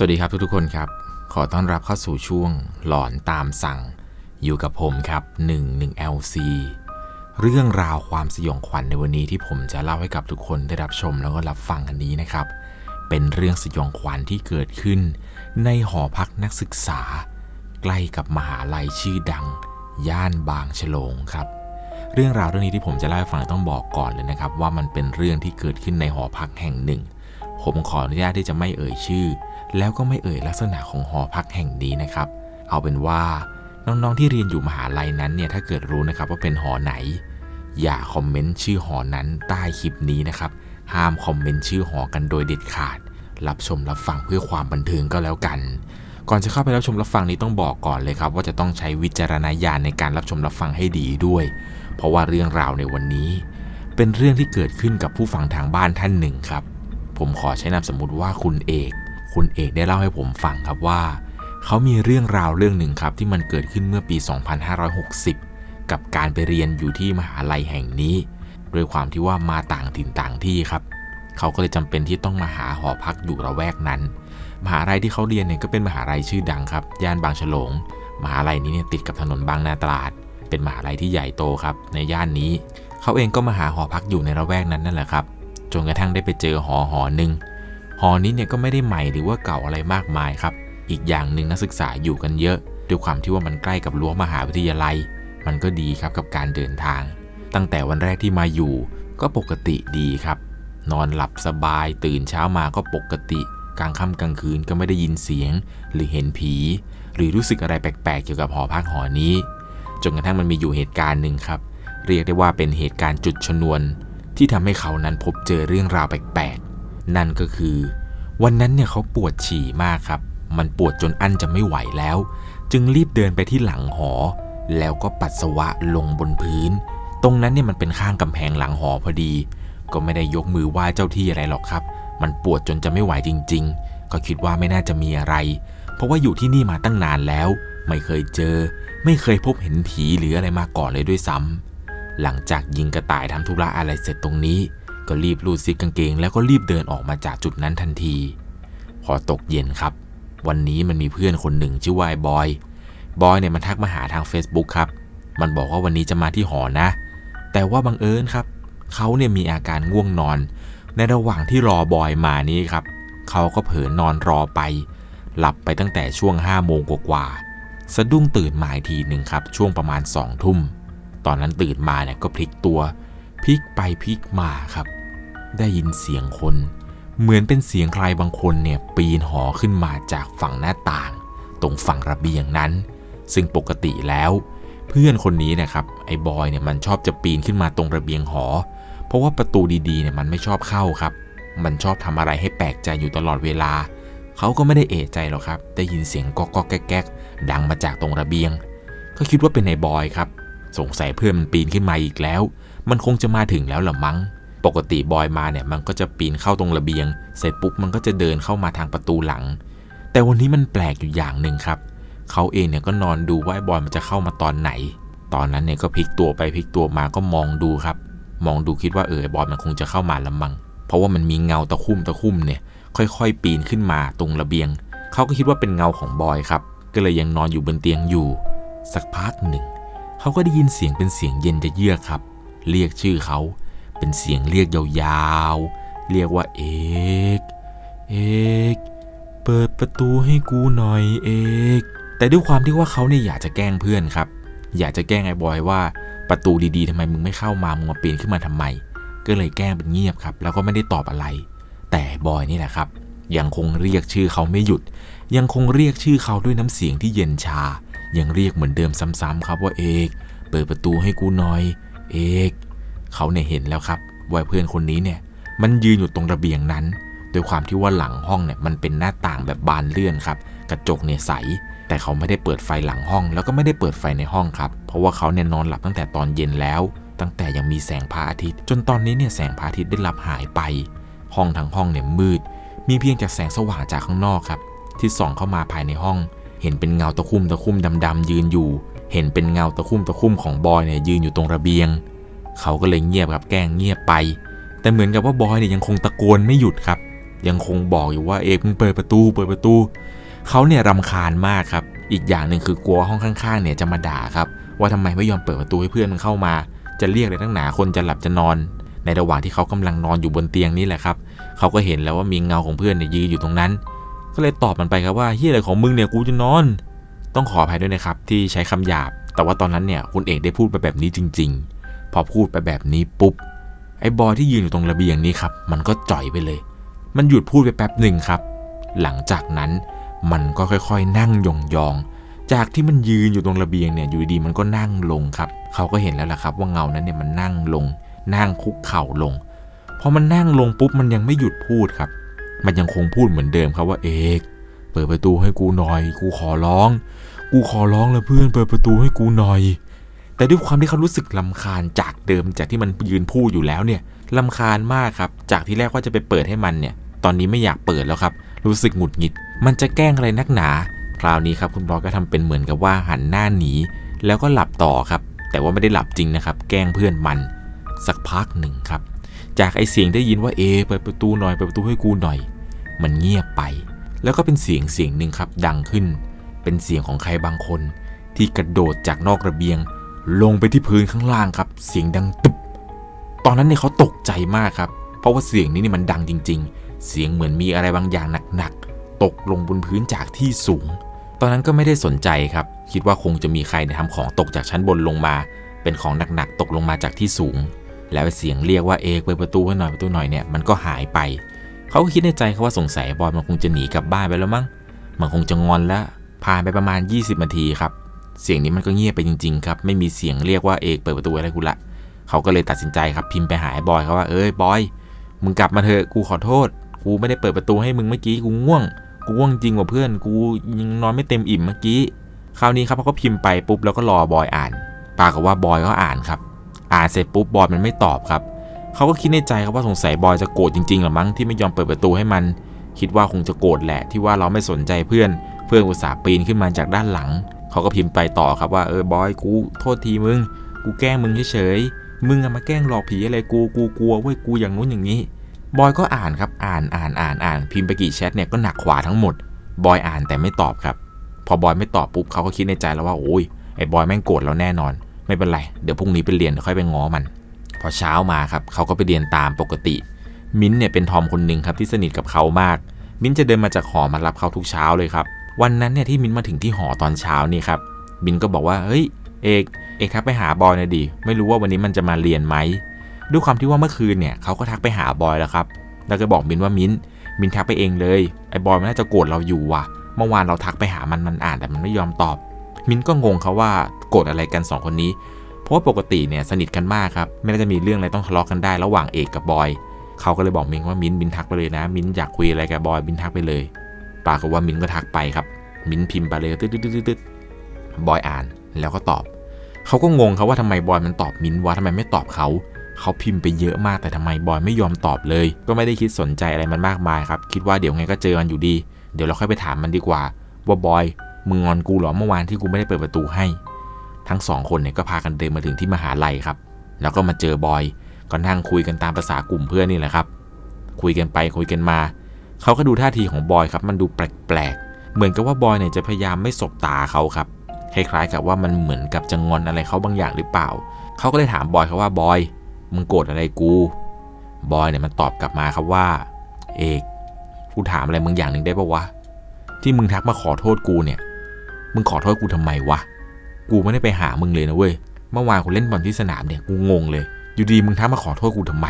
สวัสดีครับทุกๆคนครับ ขอต้อนรับเข้าสู่ช่วงหลอนตามสั่ง อยู่กับผมครับ 11 LC เรื่องราวความสยองขวัญในวันนี้ที่ผมจะเล่าให้กับทุกคนได้รับชมแล้วก็รับฟังกันนี้นะครับ เป็นเรื่องสยองขวัญที่เกิดขึ้น ในหอพักนักศึกษา ใกล้กับมหาลัยชื่อดัง ย่านบางฉลงครับ เรื่องราวเรื่องนี้ที่ผมจะเล่าให้ฟังต้องบอกก่อนเลยนะครับ ว่ามันเป็นเรื่องที่เกิดขึ้นในหอพักแห่งหนึ่ง ผมขออนุญาตที่จะไม่เอ่ยชื่อ แล้วก็ไม่เอ่ยลักษณะของหอพักแห่งนี้นะครับ เอาเป็นว่าน้องๆที่เรียนอยู่มหาลัยนั้นเนี่ยถ้าเกิดรู้นะครับว่าเป็นหอไหน อย่าคอมเมนต์ชื่อหอนั้นใต้คลิปนี้นะครับ ห้ามคอมเมนต์ชื่อหอกันโดยเด็ดขาด รับชมรับฟังเพื่อความบันเทิงก็แล้วกัน ก่อนจะเข้าไปรับชมรับฟังนี้ต้องบอกก่อนเลยครับ ว่าจะต้องใช้วิจารณญาณในการรับชมรับฟังให้ดีด้วย เพราะว่าเรื่องราวในวันนี้ เป็นเรื่องที่เกิดขึ้นกับผู้ฟังทางบ้านท่านหนึ่งครับ ผมขอใช้นามสมมุติว่าคุณเอก คุณเอกได้เล่าให้ผมฟังครับว่า เขามีเรื่องราวเรื่องหนึ่งครับที่มันเกิดขึ้นเมื่อปี 2560 กับการไปเรียนอยู่ที่มหาลัยแห่งนี้ด้วยความที่ว่ามาต่างถิ่นต่างที่ครับ เขาก็เลยจำเป็นที่ต้องมาหาหอพักอยู่ระแวกนั้น มหาลัยที่เขาเรียนเนี่ยก็เป็นมหาลัยชื่อดังครับ ย่านบางฉลง มหาลัยนี้เนี่ยติดกับถนนบางนาตราด เป็นมหาลัยที่ใหญ่โตครับในย่านนี้ เขาเองก็มาหาหอพักอยู่ในระแวกนั้นนั่นแหละครับ จนกระทั่งได้ไปเจอหอหอหนึ่ง หอนี้เนี่ยก็ไม่ได้ใหม่หรือว่าเก่าอะไรมากมายครับ อีกอย่างหนึ่งนักศึกษาอยู่กันเยอะด้วยความที่ว่ามันใกล้กับรั้วมหาวิทยาลัย มันก็ดีครับกับการเดินทาง ตั้งแต่วันแรกที่มาอยู่ ก็ปกติดีครับ นอนหลับสบายตื่นเช้ามาก็ปกติ กลางค่ำกลางคืนก็ไม่ได้ยินเสียง หรือเห็นผี หรือรู้สึกอะไรแปลกๆ เกี่ยวกับหอพักหอนี้ จนกระทั่งมันมีอยู่เหตุการณ์หนึ่งครับ เรียกได้ว่าเป็นเหตุการณ์จุดชนวน ที่ทำให้เขานั้นพบเจอเรื่องราวแปลก นั่นก็คือ วันนั้นเนี่ยเขาปวดฉี่มากครับ มันปวดจนอั้นจะไม่ไหวแล้ว จึงรีบเดินไปที่หลังหอ แล้วก็ปัสสาวะลงบนพื้น ตรงนั้นเนี่ยมันเป็นข้างกำแพงหลังหอพอดี ก็ไม่ได้ยกมือไหว้เจ้าที่อะไรหรอกครับ มันปวดจนจะไม่ไหวจริง ๆ ก็คิดว่าไม่น่าจะมีอะไร เพราะว่าอยู่ที่นี่มาตั้งนานแล้ว ไม่เคยเจอ ไม่เคยพบเห็นผีหรืออะไรมาก่อนเลยด้วยซ้ำหลังจากยิงกระต่ายทำธุระอะไรเสร็จตรงนี้ ก็รีบรูดซิปกางเกง แล้วก็รีบเดินออกมาจากจุดนั้นทันที พอตกเย็นครับ วันนี้มันมีเพื่อนคนหนึ่งชื่อวาไอ้บอยบอยเนี่ยมันทักมาหาทาง Facebook ครับ มันบอกว่าวันนี้จะมาที่หอนะ แต่ว่าบังเอิญครับ เขาเนี่ยมีอาการง่วงนอน ในระหว่างที่รอบอยมานี้ครับ เขาก็เผลอนอนรอไป หลับไปตั้งแต่ช่วง5โมงกว่าๆ สะดุ้งตื่นมาอีกทีหนึ่งครับ ช่วงประมาณ2ทุ่ม ตอนนั้นตื่นมาเนี่ยก็พลิกตัว พลิกไปพลิกมาครับ ได้ยินเสียงคน เหมือนเป็นเสียงใครบางคนเนี่ยปีนหอขึ้นมาจากฝั่งหน้าต่าง ตรงฝั่งระเบียงนั้น ซึ่งปกติแล้ว เพื่อนคนนี้นะครับไอ้บอยเนี่ยมันชอบจะปีนขึ้นมาตรงระเบียงหอ เพราะว่าประตูดีๆเนี่ยมันไม่ชอบเข้าครับ มันชอบทำอะไรให้แปลกใจอยู่ตลอดเวลา เขาก็ไม่ได้เอะใจหรอกครับ ได้ยินเสียงก๊อกก๊อกแก๊กดังมาจากตรงระเบียง ก็คิดว่าเป็นไอ้บอยครับ สงสัยเพื่อนมันปีนขึ้นมาอีกแล้ว มันคงจะมาถึงแล้วละมั้ง ปกติบอยมาเนี่ยมันก็จะปีนเข้าตรงระเบียง เสร็จปุ๊บมันก็จะเดินเข้ามาทางประตูหลัง แต่วันนี้มันแปลกอยู่อย่างหนึ่งครับเขาเองเนี่ยก็นอนดูว่าบอยมันจะเข้ามาตอนไหน ตอนนั้นเนี่ยก็พลิกตัวไปพลิกตัวมาก็มองดูครับ มองดูคิดว่าเออบอยมันคงจะเข้ามาละมัง เพราะว่ามันมีเงาตะคุ่มตะคุ่มเนี่ยค่อยๆ ปีนขึ้นมาตรงระเบียง เขาก็คิดว่าเป็นเงาของบอยครับ ก็เลยยังนอนอยู่บนเตียงอยู่ สักพักหนึ่ง เขาก็ได้ยินเสียงเป็นเสียงเย็นจะเยือกครับ เรียกชื่อเขา เป็นเสียงเรียกยาวๆ เรียกว่าเอกเอกเปิดประตูให้กูหน่อยเอกแต่ด้วยความที่ว่าเขาเนี่ยอยากจะแกล้งเพื่อนครับ อยากจะแกล้งไอ้บอยว่าประตูดีๆทำไมมึงไม่เข้ามามึงมาปีนขึ้นมาทำไม ก็เลยแกล้งเป็นเงียบครับ แล้วก็ไม่ได้ตอบอะไร แต่บอยนี่แหละครับ ยังคงเรียกชื่อเขาไม่หยุด ยังคงเรียกชื่อเขาด้วยน้ำเสียงที่เย็นชา ยังเรียกเหมือนเดิมซ้ำๆครับว่าเอก เปิดประตูให้กูหน่อย เอก เขาเนี่ยเห็นแล้วครับว่าเพื่อนคนนี้เนี่ยมันยืนอยู่ตรงระเบียงนั้นโดยความที่ว่าหลังห้องเนี่ยมันเป็นหน้าต่างแบบบานเลื่อนครับกระจกเนี่ยใส แต่เขาไม่ได้เปิดไฟหลังห้อง แล้วก็ไม่ได้เปิดไฟในห้องครับ เพราะว่าเขาเนี่ยนอนหลับตั้งแต่ตอนเย็นแล้ว ตั้งแต่ยังมีแสงพระอาทิตย์ จนตอนนี้เนี่ยแสงพระอาทิตย์ได้ลับหายไป ห้องทั้งห้องเนี่ยมืด มีเพียงแต่แสงสว่างจากข้างนอกครับ ที่ส่องเข้ามาภายในห้อง เห็นเป็นเงาตะคุ่มตะคุ่มดำๆยืนอยู่ เห็นเป็นเงาตะคุ่มตะคุ่มของบอยเนี่ยยืนอยู่ตรงระเบียง เขาก็เลยเงียบครับแกล้งเงียบไป แต่เหมือนกับว่าบอยเนี่ยยังคงตะโกนไม่หยุดครับ ยังคงบอกอยู่ว่าเอกมึงเปิดประตูเปิดประตู เขาเนี่ยรำคาญมากครับ อีกอย่างหนึ่งคือกลัวห้องข้างๆเนี่ยจะมาด่าครับ ว่าทำไมไม่ยอมเปิดประตูให้เพื่อนมันเข้ามา จะเรียกเลยตั้งหนาคนจะหลับจะนอน ในระหว่างที่เขากำลังนอนอยู่บนเตียงนี่แหละครับ เขาก็เห็นแล้วว่ามีเงาของเพื่อนเนี่ยยืนอยู่ตรงนั้น ก็เลยตอบมันไปครับว่าเฮียอะไรของมึงเนี่ยกูจะนอน ต้องขออภัยด้วยนะครับที่ใช้คำหยาบ แต่ว่าตอนนั้นเนี่ยคุณเอกได้พูดไปแบบนี้จริง ๆ พอพูดไปแบบนี้ปุ๊บ ไอ้บอยที่ยืนอยู่ตรงระเบียงนี้ครับ มันก็จ่อยไปเลย มันหยุดพูดไปแป๊บหนึ่งครับ หลังจากนั้นมันก็ค่อยๆ นั่งยองๆ จากที่มันยืนอยู่ตรงระเบียงเนี่ย อยู่ดีมันก็นั่งลงครับ เขาก็เห็นแล้วล่ะครับ ว่าเงานั้นเนี่ยมันนั่งลง นั่งคุกเข่าลง พอมันนั่งลงปุ๊บ มันยังไม่หยุดพูดครับ มันยังคงพูดเหมือนเดิมครับว่าเอกเปิดประตูให้กูหน่อย กูขอร้อง กูขอร้องแล้วเพื่อนเปิดประตูให้กูหน่อย แต่ด้วยความที่เขารู้สึกลำคาญจากเดิมจากที่มันยืนพูดอยู่แล้วเนี่ยลำคาญมากครับ จากที่แรกว่าจะไปเปิดให้มันเนี่ย ตอนนี้ไม่อยากเปิดแล้วครับ รู้สึกหงุดหงิด มันจะแกล้งอะไรนักหนา คราวนี้ครับคุณบอยก็ทำเป็นเหมือนกับว่าหันหน้าหนี แล้วก็หลับต่อครับ แต่ว่าไม่ได้หลับจริงนะครับ แกล้งเพื่อนมัน สักพักหนึ่งครับ จากไอเสียงได้ยินว่าเอเปิดประตูหน่อยเปิดประตูให้กูหน่อย มันเงียบไป แล้วก็เป็นเสียงเสียงหนึ่งครับ ดังขึ้น เป็นเสียงของใครบางคน ที่กระโดดจากนอกระเบียง ลงไปที่พื้นข้างล่างครับ เสียงดังตึบ ตอนนั้นเนี่ยเขาตกใจมากครับ เพราะว่าเสียงนี้นี่มันดังจริง ๆ เสียงเหมือนมีอะไรบางอย่างหนักๆตกลงบนพื้นจากที่สูง ตอนนั้นก็ไม่ได้สนใจครับ คิดว่าคงจะมีใครเนี่ยทำของตกจากชั้นบนลงมา เป็นของหนักๆตกลงมาจากที่สูง แล้วเสียงเรียกว่าเอกเปิดประตูให้หน่อยประตูหน่อยเนี่ยมันก็หายไป เขาก็คิดในใจเขาว่าสงสัยบอยมันคงจะหนีกลับบ้านไปแล้วมั้ง มันคงจะงอนแล้วผ่านไปประมาณ 20นาทีครับ เสียงนี้มันก็เงียบไปจริงๆครับ ไม่มีเสียงเรียกว่าเอกเปิดประตูอะไรกูละ เขาก็เลยตัดสินใจครับพิมพ์ไปหาไอ้บอยเขาว่าเอ้ยบอย มึงกลับมาเถอะกูขอโทษ กูไม่ได้เปิดประตูให้มึงเมื่อกี้กูง่วง กูง่วงจริงว่าเพื่อน กูยังนอนไม่เต็มอิ่มเมื่อกี้ คราวนี้ครับเขาก็พิมพ์ไปปุ๊บแล้วก็รอบอยอ่าน ปากฏว่าบอยก็อ่านครับ อ่านเสร็จปุ๊บบอยมันไม่ตอบครับ เขาก็คิดในใจครับว่าสงสัยบอยจะโกรธจริงๆหรือมั้งที่ไม่ยอมเปิดประตูให้มัน คิดว่าคงจะโกรธแหละที่ว่าเราไม่สนใจเพื่อน เพื่อนอุตส่าห์ปีนขึ้นมาจากด้านหลัง เขาก็พิมพ์ไปต่อครับว่าเออบอยกูโทษทีมึง กูแกล้งมึงเฉยๆมึงอะมาแกล้งหลอกผีอะไรกูกูกลัวเว้ยกูอย่างนู้นอย่างนี้บอยก็อ่านครับอ่านอ่านอ่านอ่านพิมพ์ไปกี่แชทเนี่ยก็หนักขวาทั้งหมดบอยอ่านแต่ไม่ตอบครับ พอบอยไม่ตอบปุ๊บเขาก็คิดในใจแล้วว่าโอ้ยไอ้บอยแม่งโกรธเราแน่นอน ไม่เป็นไรเดี๋ยวพรุ่งนี้ไปเรียนเดี๋ยวค่อยไปง้อมัน พอเช้ามาครับเขาก็ไปเรียนตามปกติ มิ้นเนี่ยเป็นทอมคนหนึ่งครับที่สนิทกับเขามาก มิ้นจะเดินมาจากหอมารับเขาทุกเช้าเลยครับ วันนั้นเนี่ยที่มิ้นท์มาถึงที่หอตอนเช้านี่ครับมิ้นก็บอกว่าเฮ้ยเอกเอกทักไปหาบอยหน่อยดิไม่รู้ว่าวันนี้มันจะมาเรียนไหมด้วยความที่ว่าเมื่อคืนเนี่ยเขาก็ทักไปหาบอยแล้วครับแล้วก็บอกมิ้นว่ามิ้นมิ้นทักไปเองเลยไอ้บอยมันน่าจะโกรธเราอยู่ว่ะ เมื่อวานเราทักไปหามันมันอ่านแต่มันไม่ยอมตอบ มิ้นก็งงเขาว่าโกรธอะไรกันสองคนนี้ เพราะว่าปกติเนี่ยสนิทกันมากครับไม่น่าจะมีเรื่องอะไรต้องทะเลาะกันได้ระหว่างเอกกับบอยเขาก็เลยบอกมินว่ามินมินทักไปเลยนะ มินอยากคุยอะไรกับบอยมินทักไปเลย ปรากฏว่ามินก็ทักไปครับ มินพิมพ์ไปเลยตึ๊ดตึ๊ดตึ๊ดตืดบอยอ่านแล้วก็ตอบ เขาก็งงครับว่าทำไมบอยมันตอบมินวะทำไมไม่ตอบเขา เขาพิมพ์ไปเยอะมากแต่ทำไมบอยไม่ยอมตอบเลย ก็ไม่ได้คิดสนใจอะไรมันมากมายครับ คิดว่าเดี๋ยวไงก็เจอมันอยู่ดี เดี๋ยวเราค่อยไปถามมันดีกว่า ว่าบอยมึงงอนกูหรอเมื่อวานที่กูไม่ได้เปิดประตูให้ ทั้งสองคนเนี่ยก็พากันเดินมาถึงที่มหาลัยครับ แล้วก็มาเจอบอยก็นั่งคุยกันตามภาษากลุ่มเพื่อนนี่แหละครับ คุยกันไปคุยกันมา เขาก็ดูท่าทีของบอยครับ มันดูแปลกๆ เหมือนกับว่าบอยเนี่ยจะพยายามไม่สบตาเขาครับ คล้ายๆกับว่ามันเหมือนกับจะงอนอะไรเขาบางอย่างหรือเปล่า เขาก็เลยถามบอยเขาว่าบอย มึงโกรธอะไรกู บอยเนี่ยมันตอบกลับมาครับว่า เอกกูถามอะไรมึงอย่างหนึ่งได้ปะวะ ที่มึงทักมาขอโทษกูเนี่ย มึงขอโทษกูทำไมวะ กูไม่ได้ไปหามึงเลยนะเว้ย เมื่อวานกูเล่นบอลที่สนามเนี่ย กูงงเลย อยู่ดีมึงทักมาขอโทษกูทำไม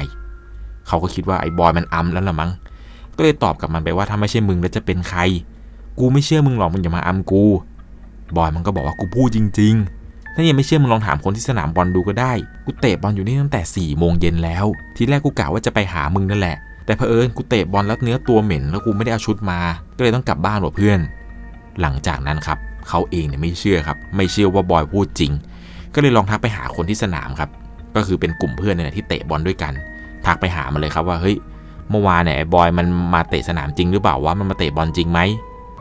เขาก็คิดว่าไอ้บอยมันอัมแล้วละมั้ง ก็เลยตอบกับมันไปว่าถ้าไม่ใช่มึงแล้วจะเป็นใคร กูไม่เชื่อมึงหรอกมึงอย่ามาอัมกู บอยมันก็บอกว่ากูพูดจริง ๆ ถ้ายังไม่เชื่อมึงลองถามคนที่สนามบอลดูก็ได้ กูเตะบอลอยู่นี่ตั้งแต่4ี่โมงเย็นแล้ว ทีแรกกูกะว่าจะไปหามึงนั่นแหละ แต่เผอิญกูเตะบอลแล้วเนื้อตัวเหม็นแล้วกูไม่ได้เอาชุดมา ก็เลยต้องกลับบ้านว่ะเพื่อน หลังจากนั้นครับเขาเองเนี่ยไม่เชื่อครับ ไม่เชื่อว่าบอยพูดจริง ก็เลยลองทักไปหาคนที่สนามครับ ก็คือเป็นกลุ่มเพื่อนเนี่ยที่เตะบอลด้วยกัน ทักไปหามันเลยครับว่าเฮ้ย เมื่อวานเนี่ยไอ้บอยมันมาเตะสนามจริงหรือเปล่าว่ามันมาเตะบอลจริงไหม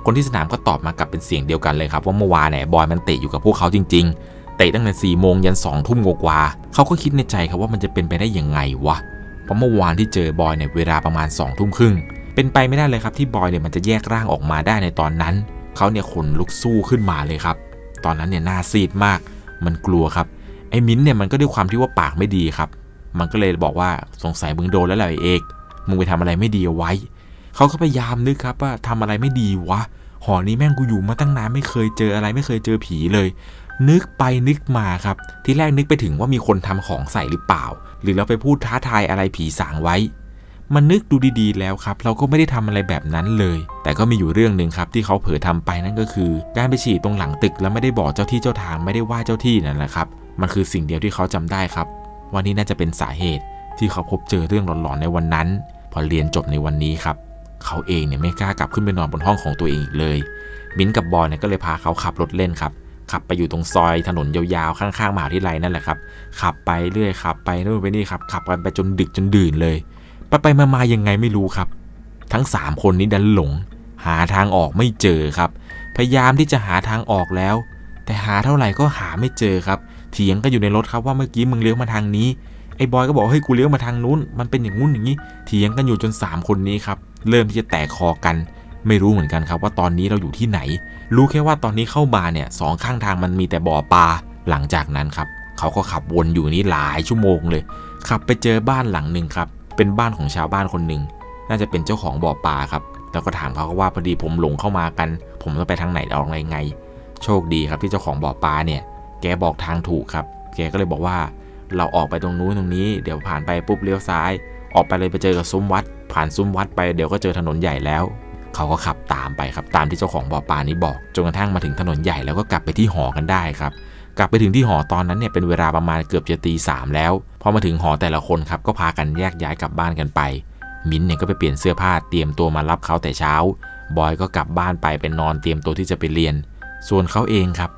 คนที่สนามก็ตอบมากลับเป็นเสียงเดียวกันเลยครับว่าเมื่อวานเนี่ยบอยมันเตะอยู่กับพวกเขาจริง ๆ เตะตั้งแต่สี่โมงยันสองทุ่มกว่าเขาก็คิดในใจครับว่ามันจะเป็นไปได้ยังไงวะเพราะเมื่อวานที่เจอบอยเนี่ยเวลาประมาณ2องทุ่มครึ่งเป็นไปไม่ได้เลยครับที่บอยเนี่ยมันจะแยกร่างออกมาได้ในตอนนั้นเขาเนี่ยขนลุกสู้ขึ้นมาเลยครับ ตอนนั้นเนี่ยหน้าซีดมาก มันกลัวครับไอ้มิ้นเนี่ยมันก็ด้วยความที่ว่าปากไม่ดีครับ มันก็เลยบอกว่าสงสัยมึงโดนแล้วแหละไอ้เอก มึงไปทำอะไรไม่ดีเอาไว้ เขาก็พยายามนึกครับว่าทำอะไรไม่ดีวะ หอนี้แม่งกูอยู่มาตั้งนานไม่เคยเจออะไรไม่เคยเจอผีเลย นึกไปนึกมาครับ ที่แรกนึกไปถึงว่ามีคนทำของใส่หรือเปล่า หรือเราไปพูดท้าทายอะไรผีสางไว้ มันนึกดูดีๆแล้วครับ เราก็ไม่ได้ทำอะไรแบบนั้นเลย แต่ก็มีอยู่เรื่องหนึ่งครับที่เขาเผลอทำไปนั่นก็คือ การไปฉี่ตรงหลังตึกแล้วไม่ได้บอกเจ้าที่เจ้าทางไม่ได้ว่าเจ้าที่นั่นแหละครับ มันคือสิ่งเดียวที่เขาจำได้ครับว่านี่น่าจะเป็นสาเหตุที่เขาพบเจอเรื่องหลอนๆในวันนั้น อเรียนจบในวันนี้ครับ เขาเองเนี่ยไม่กล้ากลับขึ้นไปนอนบนห้องของตัวเองอีกเลย มิ้นกับบอยเนี่ยก็เลยพาเขาขับรถเล่นครับ ขับไปอยู่ตรงซอยถนนยาวๆ ข้างๆมหาวิทยาลัยนั่นแหละครับ ขับไปเรื่อยขับไปนู่นไปนี่ครับ ขับกันไปจนดึกจนดื่นเลย ไปไปมาๆยังไงไม่รู้ครับ ทั้ง 3 คนนี้ดันหลง หาทางออกไม่เจอครับ พยายามที่จะหาทางออกแล้ว แต่หาเท่าไหร่ก็หาไม่เจอครับ เถียงกันอยู่ในรถครับว่าเมื่อกี้มึงเลี้ยวมาทางนี้ ไอ้บอยก็บอกเฮ้ยกูเลี้ยวมาทางนู้น มันเป็นอย่างงู้นอย่างนี้เถียงกันอยู่จน 3 คนนี้ครับเริ่มที่จะแตกคอกัน ไม่รู้เหมือนกันครับว่าตอนนี้เราอยู่ที่ไหน รู้แค่ว่าตอนนี้เข้ามาร์เนี่ยสองข้างทางมันมีแต่บ่อปลาหลังจากนั้นครับเขาก็ขับวนอยู่นี่หลายชั่วโมงเลยขับไปเจอบ้านหลังหนึ่งครับเป็นบ้านของชาวบ้านคนหนึ่งน่าจะเป็นเจ้าของบ่อปลาครับแล้วก็ถามเขาก็ว่าพอดีผมหลงเข้ามากัน ผมจะไปทางไหนออกไงไง โชคดีครับที่เจ้าของบ่อปลาเนี่ย แกบอกทางถูกครับ แกก็เลยบอกว่า เราออกไปตรงนู้นตรงนี้ เดี๋ยวผ่านไปปุ๊บเลี้ยวซ้าย ออกไปเลยไปเจอกับซุ้มวัด ผ่านซุ้มวัดไปเดี๋ยวก็เจอถนนใหญ่แล้ว เขาก็ขับตามไปครับตามที่เจ้าของบ่อปลานี้บอกจนกระทั่งมาถึงถนนใหญ่แล้วก็กลับไปที่หอกันได้ครับกลับไปถึงที่หอตอนนั้นเนี่ยเป็นเวลาประมาณเกือบจะตีสามแล้วพอมาถึงหอแต่ละคนครับก็พากันแยกย้ายกลับบ้านกันไป มิ้นเนี่ยก็ไปเปลี่ยนเสื้อผ้าเตรียมตัวมารับเขาแต่เช้า บอยก็กลับบ้านไปเป็นนอนเตรียมตัวที่จะไปเรียน ส่วนเขาเองครับ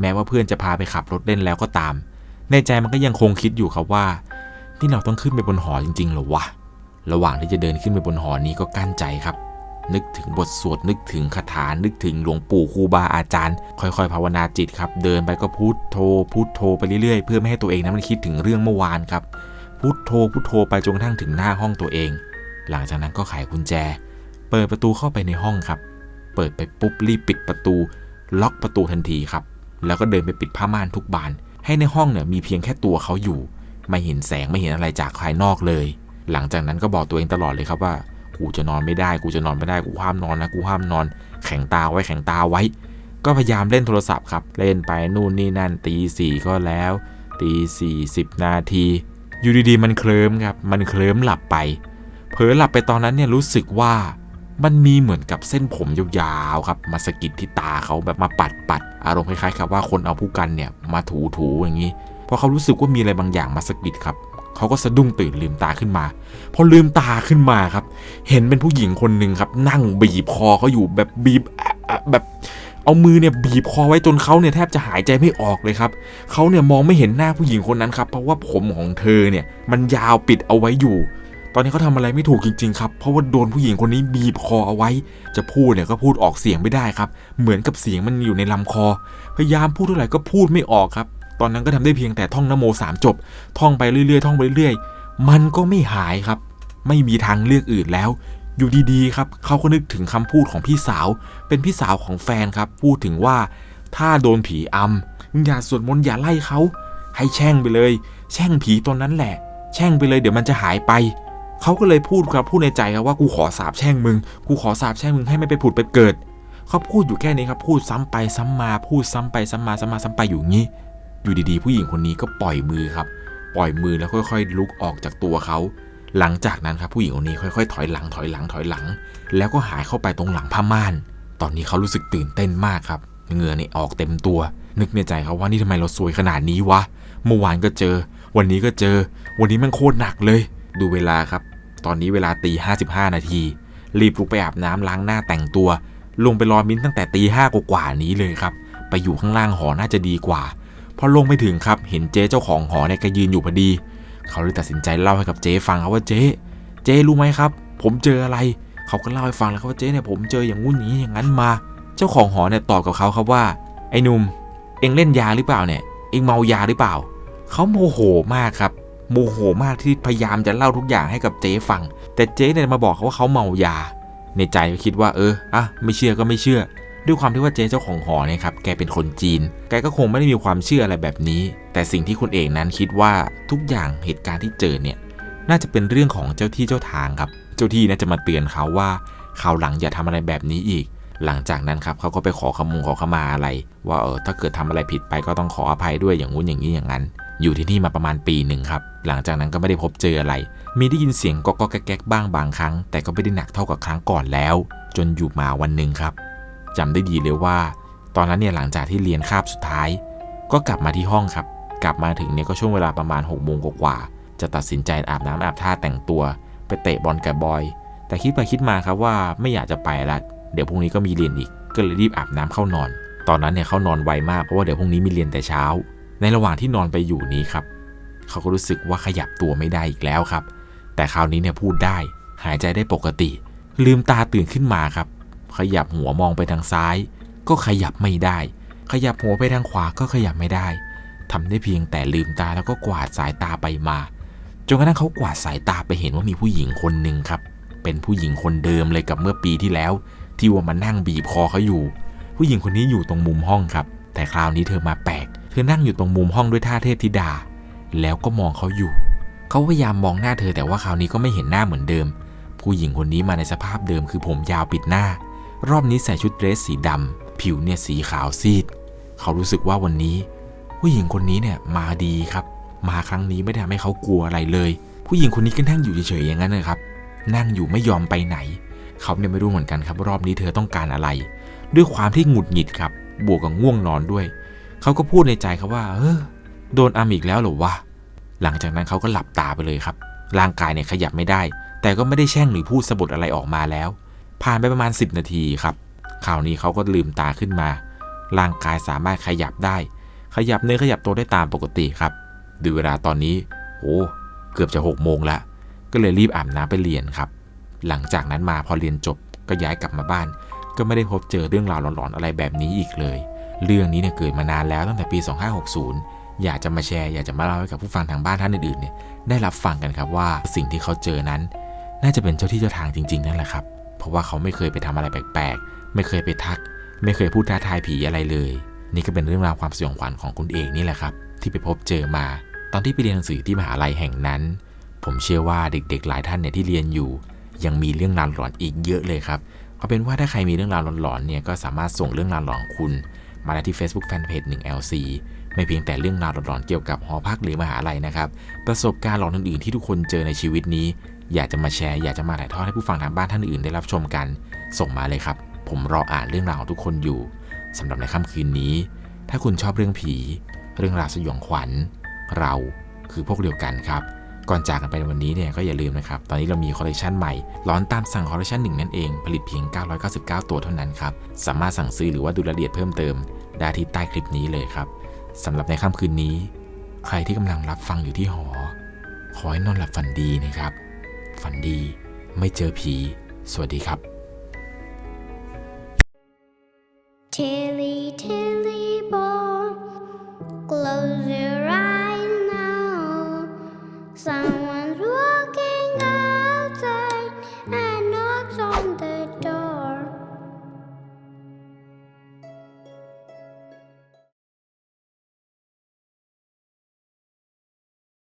แม้ว่าเพื่อนจะพาไปขับรถเล่นแล้วก็ตาม ในใจมันก็ยังคงคิดอยู่ครับว่าที่เราต้องขึ้นไปบนหอจริงๆหรอวะ ระหว่างที่จะเดินขึ้นไปบนหอนี้ก็กั้นใจครับ นึกถึงบทสวดนึกถึงคาถานึกถึงหลวงปู่ครูบาอาจารย์ ค่อยๆ ภาวนาจิตครับ เดินไปก็พุทโธพุทโธไปเรื่อยๆ เพื่อไม่ให้ตัวเองนั้นมันคิดถึงเรื่องเมื่อวานครับ พุทโธพุทโธไปจนกระทั่งถึงหน้าห้องตัวเอง หลังจากนั้นก็ไขกุญแจ เปิดประตูเข้าไปในห้องครับ เปิดไปปุ๊บรีบปิดประตู ล็อกประตูทันทีครับ แล้วก็เดินไปปิดผ้าม่านทุกบาน ให้ในห้องเนี่ยมีเพียงแค่ตัวเขาอยู่ ไม่เห็นแสงไม่เห็นอะไรจากภายนอกเลย หลังจากนั้นก็บอกตัวเองตลอดเลยครับว่า กูจะนอนไม่ได้ กูจะนอนไม่ได้กูห้ามนอนนะกูห้ามนอน แข็งตาไว้แข็งตาไว้ ก็พยายามเล่นโทรศัพท์ครับเล่นไปนู่นนี่นั่นตีสี่ก็แล้วตีสี่สิบนาที อยู่ดีๆ มันเคลิ้มครับ มันเคลิ้มหลับไป เผลอหลับไปตอนนั้นเนี่ยรู้สึกว่า มันมีเหมือนกับเส้นผมยาวๆครับ มาสะกิดที่ตาเขาแบบมาปัดปัดๆอารมณ์คล้ายๆกับว่าคนเอาผู้กันเนี่ยมาถูถูๆอย่างนี้พอเขารู้สึกว่ามีอะไรบางอย่างมาสะกิดครับเขาก็สะดุ้งตื่นลืมตาขึ้นมา พอลืมตาขึ้นมาครับ เห็นเป็นผู้หญิงคนหนึ่งครับ นั่งบีบคอเขาอยู่แบบบีบแบบเอามือเนี่ยบีบคอไว้จนเขาเนี่ยแทบจะหายใจไม่ออกเลยครับเขาเนี่ยมองไม่เห็นหน้าผู้หญิงคนนั้นครับ เพราะว่าผมของเธอเนี่ยมันยาวปิดเอาไว้อยู่ ตอนนี้เขาทำอะไรไม่ถูกจริงๆครับ เพราะว่าโดนผู้หญิงคนนี้บีบคอเอาไว้ จะพูดเนี่ยก็พูดออกเสียงไม่ได้ครับ เหมือนกับเสียงมันอยู่ในลำคอ พยายามพูดเท่าไหร่ก็พูดไม่ออกครับ ตอนนั้นก็ทำได้เพียงแต่ท่องนโมสามจบ ท่องไปเรื่อยๆ ท่องไปเรื่อยๆ มันก็ไม่หายครับ ไม่มีทางเลือกอื่นแล้ว อยู่ดีๆ ครับเขาก็นึกถึงคำพูดของพี่สาว เป็นพี่สาวของแฟนครับ พูดถึงว่า ถ้าโดนผีอำมึงอย่าสวดมนต์อย่าไล่เขาให้แช่งไปเลย แช่งผีตนนั้นแหละ แช่งไปเลยเดี๋ยวมันจะหายไป เขาก็เลยพูดครับพูดในใจครับว่ากูขอสาบแช่งมึง กูขอสาบแช่งมึงให้ไม่ไปผุดไปเกิด เขาพูดอยู่แค่นี้ครับพูดซ้ำไปซ้ำมาพูดซ้ำไปซ้ำมาซ้ำมาซ้ำไปอยู่งี้ อยู่ดีๆ ผู้หญิงคนนี้ก็ปล่อยมือครับ ปล่อยมือแล้วค่อยๆ ลุกออกจากตัวเขา หลังจากนั้นครับผู้หญิงคนนี้ค่อยๆ ถอยหลังถอยหลังถอยหลัง แล้วก็หายเข้าไปตรงหลังผ้าม่าน ตอนนี้เขารู้สึกตื่นเต้นมากครับเหงื่อนี่ออกเต็มตัว นึกในใจครับว่านี่ทำไมเราสวยขนาดนี้วะ เมื่อวานก็เจอ วันนี้ก็เจอ วันนี้มันโคตรหนักเลย ดูเวลาครับ ตอนนี้เวลาตีห้าสิบห้านาที รีบลุกไปอาบน้ำล้างหน้าแต่งตัว ลงไปรอมิ้นตั้งแต่ตีห้ากว่านี้เลยครับ ไปอยู่ข้างล่างหอน่าจะดีกว่า พอลงไปถึงครับ เห็นเจ๊เจ้าของหอเนี่ยก็ยืนอยู่พอดี เขาเลยตัดสินใจเล่าให้กับเจ๊ฟังครับว่าเจ๊ เจ๊รู้ไหมครับ ผมเจออะไร เขาก็เล่าให้ฟังแล้วครับว่าเจ๊เนี่ยผมเจออย่างงู้นอย่างนี้อย่างนั้นมา เจ้าของหอเนี่ยตอบกับเขาครับว่า ไอ้นุ่ม เอ็งเล่นยาหรือเปล่าเนี่ย เอ็งเมายาหรือเปล่า เขาโมโหมากครับ โมโหมากที่พยายามจะเล่าทุกอย่างให้กับเจ๊ฟัง แต่เจ๊เนี่ยมาบอกเขาว่าเขาเมายา ในใจก็คิดว่าเอออะไม่เชื่อก็ไม่เชื่อ ด้วยความที่ว่าเจ๊เจ้าของหอเนี่ยครับแกเป็นคนจีน แกก็คงไม่ได้มีความเชื่ออะไรแบบนี้ แต่สิ่งที่คุณเอกนั้นคิดว่าทุกอย่างเหตุการณ์ที่เจอเนี่ยน่าจะเป็นเรื่องของเจ้าที่เจ้าทางครับ เจ้าที่น่าจะมาเตือนเขาว่าคราวหลังอย่าทำอะไรแบบนี้อีก หลังจากนั้นครับเขาก็ไปขอขมุงขอขมาอะไร ว่าเออถ้าเกิดทำอะไรผิดไปก็ต้องขออภัยด้วยอย่างงู้นอย่างนี้อย่างนั้น อยู่ที่นี่มาประมาณปีหนึ่งครับ หลังจากนั้นก็ไม่ได้พบเจออะไร มีได้ยินเสียงก๊อกก๊กแก๊กบ้างบางครั้ง แต่ก็ไม่ได้หนักเท่ากับครั้งก่อนแล้ว จนอยู่มาวันหนึ่งครับจำได้ดีเลยว่า ตอนนั้นเนี่ยหลังจากที่เรียนคาบสุดท้าย ก็กลับมาที่ห้องครับ กลับมาถึงเนี่ยก็ช่วงเวลาประมาณ6กโมงกว่าจะตัดสินใจอาบน้ำอาบท่าแต่งตัว ไปเตะบอลกับบอย แต่คิดไปคิดมาครับว่าไม่อยากจะไปละเดี๋ยวพรุ่งนี้ก็มีเรียนอีก ก็เลยรีบอาบน้ำเข้านอน ตอนนั้นเนี่ยเข้านอนไวมากเพราะว่าเดี๋ยวพรุ่งนี้มีเรียนแต่เช้า ในระหว่างที่นอนไปอยู่นี้ครับ เขาก็รู้สึกว่าขยับตัวไม่ได้อีกแล้วครับ แต่คราวนี้เนี่ยพูดได้ หายใจได้ปกติ ลืมตาตื่นขึ้นมาครับ ขยับหัวมองไปทางซ้าย ก็ขยับไม่ได้ ขยับหัวไปทางขวาก็ขยับไม่ได้ทำได้เพียงแต่ลืมตาแล้วก็กวาดสายตาไปมา จนกระทั่งเขากวาดสายตาไปเห็นว่ามีผู้หญิงคนหนึ่งครับ เป็นผู้หญิงคนเดิมเลยกับเมื่อปีที่แล้ว ที่ว่ามานั่งบีบคอเขาอยู่ ผู้หญิงคนนี้อยู่ตรงมุมห้องครับ แต่คราวนี้เธอมาแปลก ธอนั่งอยู่ตรงมุมห้องด้วยท่าเทพธิดา แล้วก็มองเขาอยู่ เขาพยายามมองหน้าเธอแต่ว่าคราวนี้ก็ไม่เห็นหน้าเหมือนเดิม ผู้หญิงคนนี้มาในสภาพเดิมคือผมยาวปิดหน้า รอบนี้ใส่ชุดเดรสสีดำผิวเนี่ยสีขาวซีด เขารู้สึกว่าวันนี้ ผู้หญิงคนนี้เนี่ยมาดีครับ มาครั้งนี้ไม่ได้ทำให้เขากลัวอะไรเลย ผู้หญิงคนนี้ก็นั่งอยู่เฉยๆอย่างนั้นเลยครับ นั่งอยู่ไม่ยอมไปไหน เขาเนี่ยไม่รู้เหมือนกันครับว่ารอบนี้เธอต้องการอะไร ด้วยความที่หงุดหงิดครับ บวกกับง่วงนอนด้วย เขาก็พูดในใจครับว่า เออโดนอัมอีกแล้วหรอวะ หลังจากนั้นเขาก็หลับตาไปเลยครับ ร่างกายเนี่ยขยับไม่ได้ แต่ก็ไม่ได้แช่งหรือพูดสะบดอะไรออกมาแล้ว ผ่านไปประมาณ 10 นาทีครับคราวนี้เขาก็ลืมตาขึ้นมา ร่างกายสามารถขยับได้ ขยับเนื้อขยับตัวได้ตามปกติครับ ดูเวลาตอนนี้ โอ้เกือบจะ6โมงละ ก็เลยรีบอาบน้ำไปเรียนครับ หลังจากนั้นมาพอเรียนจบก็ย้ายกลับมาบ้าน ก็ไม่ได้พบเจอเรื่องราวหลอนๆอะไรแบบนี้อีกเลย เรื่องนี้เนี่ยเกิดมานานแล้วตั้งแต่ปี 2560 อยากจะมาแชร์อยากจะมาเล่าให้กับผู้ฟังทางบ้านท่านอื่นๆเนี่ยได้รับฟังกันครับว่าสิ่งที่เขาเจอนั้น น่าจะเป็นเจ้าที่เจ้าทางจริง ๆ นั่นแหละครับ เพราะว่าเขาไม่เคยไปทำอะไรแปลกๆ ไม่เคยไปทัก ไม่เคยพูดท้าทายผีอะไรเลย นี่ก็เป็นเรื่องราวความสยองขวัญของคุณเอกนี่แหละครับ ที่ไปพบเจอมา ตอนที่ไปเรียนหนังสือที่มหาลัยแห่งนั้น ผมเชื่อว่าเด็กๆ หลายท่านเนี่ยที่เรียนอยู่ ยังมีเรื่องราวหลอนอีกเยอะเลยครับเอาเป็นว่าถ้าใครมีเรื่องราวหลอนๆเนี่ยก็สามารถส่งเรื่องราวหลอนคุณ มาได้ที่ Facebook Fanpage 1 LC ไม่เพียงแต่เรื่องราวหลอนๆเกี่ยวกับหอพักหรือมหาลัยนะครับ ประสบการณ์หลอนอื่นๆที่ทุกคนเจอในชีวิตนี้ อยากจะมาแชร์อยากจะมาถ่ายทอดให้ผู้ฟังทางบ้านท่านอื่นได้รับชมกัน ส่งมาเลยครับ ผมรออ่านเรื่องราวของทุกคนอยู่สำหรับในค่ำคืนนี้ ถ้าคุณชอบเรื่องผี เรื่องราวสยองขวัญ เราคือพวกเดียวกันครับก่อนจากกันไปในวันนี้เนี่ยก็อย่าลืมนะครับ ตอนนี้เรามีคอลเลคชันใหม่ ร้อนตามสั่งคอลเลคชันหนึ่งนั่นเอง ผลิตเพียง 999 ตัวเท่านั้นครับ สามารถสั่งซื้อหรือว่าดูรายละเอียดเพิ่มเติม ได้ที่ใต้คลิปนี้เลยครับสำหรับในค่ำคืนนี้ ใครที่กำลังรับฟังอยู่ที่หอ ขอให้นอนหลับฝันดีนะครับ ฝันดีไม่เจอผี สวัสดีครับ